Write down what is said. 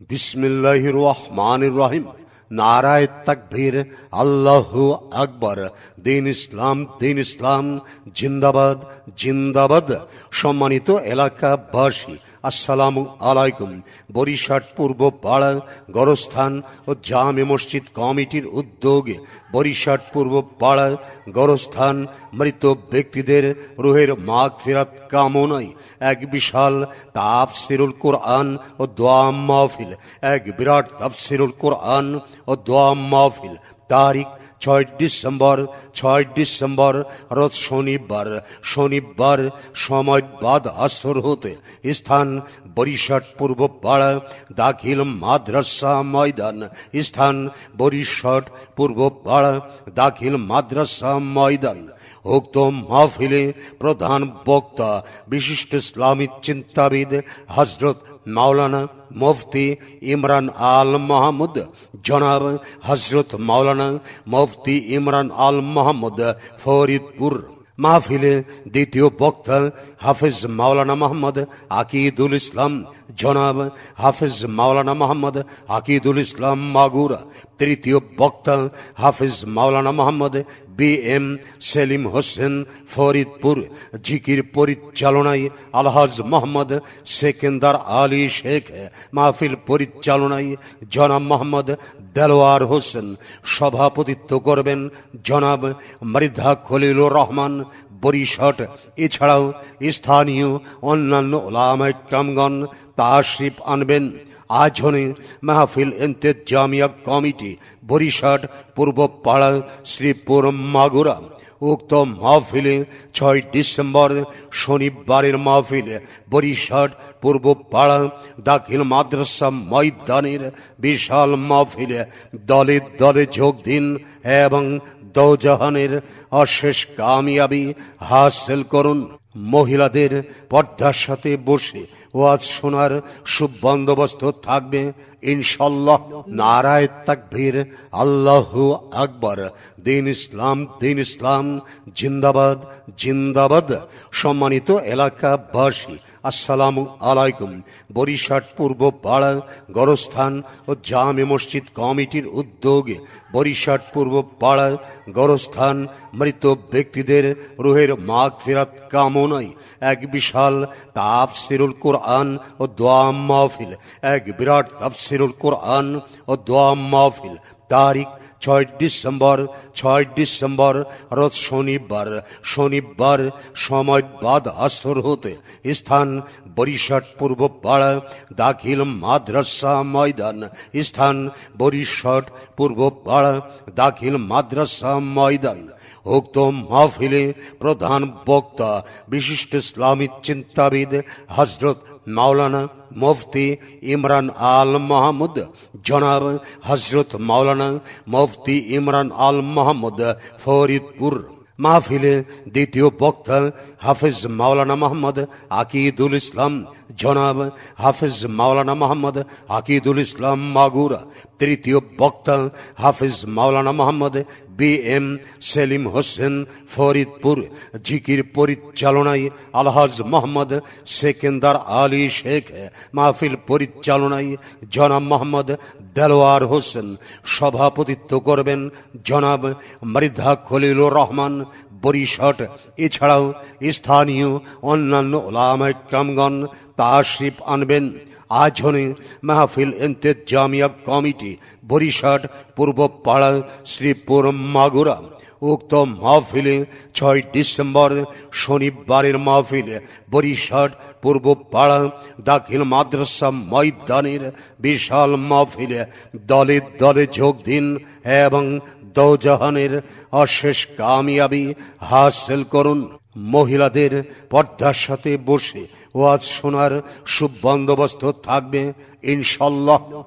বিসমিল্লাহ রহমান রহিম নারায় তকভীর আল্লাহ আকবর। দিন ইসলাম দিন ইসলাম, জিন্দাবাদ জিন্দাবাদ। সম্মানিত এলাকাবাসী আসসালামু আলাইকুম। বরিশাট পূর্ব পাড়া গরস্থান ও জামে মসজিদ কমিটির উদ্যোগে বরিশাট পূর্ব পাড়া গরস্থান মৃত ব্যক্তিদের রুহের মাগ ফেরাত কামনায় এক বিশাল তাফসিরুল কোরআন ও দোয়া মাহফিল, এক বিরাট তাফসিরুল কোরআন ও দোয়া মাহফিল, তারিখ ছয় ডিসেম্বর ছয় ডিসেম্বর, রোজ শনিবার শনিবার সময় বাদ আসর হতে স্থান বরিশাট পূর্ব পাড়া দাখিল মাদ্রাসা ময়দান, স্থান বরিশাট পূর্ব পাড়া দাখিল মাদ্রাসা ময়দান। উক্ত মাহফিলে প্রধান বক্তা, বিশিষ্ট ইসলামী চিন্তাবিদ হজরত মাওলানা মুফতি ইমরান আল মাহমুদ। জনাব হজরত মাওলানা মুফতি ইমরান আল মাহমুদ, ফরিদপুর। মাহফিলে দ্বিতীয় বক্তা হাফিজ মাওলানা মোহাম্মদ আকিদুল ইসলাম। জনাব হাফিজ মাওলানা মোহাম্মদ আকিদুল ইসলাম মাগুরা। তৃতীয় বক্তা হাফিজ মাওলানা মোহাম্মদ বি এম সেলিম হোসেন ফরিদপুর, জিকির পরিচালনায় আলহাজ মোহাম্মদ সেকেন্দার আলী শেখ, মাহফিল পরিচালনায় জনাব মোহাম্মদ দেলোয়ার হোসেন, সভাপতিত্ব করবেন জনাব মৃধা খলিলুর রহমান বরিশট। এছাড়াও স্থানীয় অন্যান্য ওলামায় ক্রামগণ তাশরিফ আনবেন। আজনে মাহফিল জামিয়া কমিটি বরিশাট পূর্ব পাড়া শ্রীপুর, মাগুরা। উক্ত মাহফিলে ছয় ডিসেম্বর শনিবারের মাহফিলে বরিশাট পূর্ব পাড়া দাখিল মাদ্রাসা ময়দানের বিশাল মাহফিলে দলে দলে যোগ দিন এবং দৌজাহানের অশেষ কামিয়াবি হাসিল করুন। মহিলাদের পর্দার সাথে বসে ওয়াজ শোনার সুবন্দোবস্ত থাকবে, ইনশাল্লাহ। নারায় তাকবীর, আল্লাহ আকবর। দিন ইসলাম দিন ইসলাম, জিন্দাবাদ জিন্দাবাদ। সম্মানিত এলাকাবাসী, আসসালামু আলাইকুম। বরিশাট পূর্ব পাড়া গরস্থান ও জামে মসজিদ কমিটির উদ্যোগে বরিশাট পূর্ব পাড়া গরস্থান মৃত ব্যক্তিদের রুহের মাগ ফেরাত কামনায় এক বিশাল তাপ তাফসিরুল কোরআন ও দোয়া মাহফিল, এক বিরাট তাপ তাফসিরুল কোরআন ও দোয়া মাহফিল। তারিখ ছয় ডিসেম্বর ছয় ডিসেম্বর রোজ শনিবার। শনিবার সময় বাদ আসর হতে স্থান বরিশাট পূর্ব পাড়া দাখিল মাদ্রাসা ময়দান। স্থান বরিশাট পূর্ব পাড়া দাখিল মাদ্রাসা ময়দান। উক্ত মাহফিলে প্রধান বক্তা বিশিষ্ট ইসলামী চিন্তাবিদ হজরত মাওলানা মুফতি ইমরান আল মাহমুদ। জনাব হজরত মাওলানা মুফতি ইমরান আল মাহমুদ, ফরিদপুর। মাহফিলে দ্বিতীয় বক্তা হাফিজ মাওলানা মোহাম্মদ আকিদুল ইসলাম। জনাব হাফিজ মাওলানা মোহাম্মদ আকিদুল ইসলাম মাগুরা, তৃতীয় বক্তা হাফিজ মাওলানা মোহাম্মদ বি এম সেলিম হোসেন, ফরিদপুর, জিকির পরিচালনায় আলহাজ মোহাম্মদ সেকেন্দার আলী শেখ, মাহফিল পরিচালনায় জনাব মোহাম্মদ দেলোয়ার হোসেন, সভাপতিত্ব করবেন জনাব মৃধা খলিলুর রহমান বরিশট। এছাড়াও স্থানীয় অন্যান্য ওলামায় ক্রামগণ তাশরিফ আনবেন। আজনে মাহফিল জামিয়া কমিটি বরিশাট, পূর্ব পাড়া, শ্রীপুর, মাগুরা। উক্ত মাহফিলে ছয় ডিসেম্বর শনিবারের মাহফিলে বরিশাট, পূর্ব পাড়া, দাখিল মাদ্রাসা ময়দানের বিশাল মাহফিলে দলে দলে যোগ দিন এবং দৌজাহানের অশেষ কামিয়াবি হাসিল করুন। মহিলাদের পর্দার সাথে বসে ওয়াজ শোনার সুবন্দোবস্ত থাকবে ইনশাল্লাহ।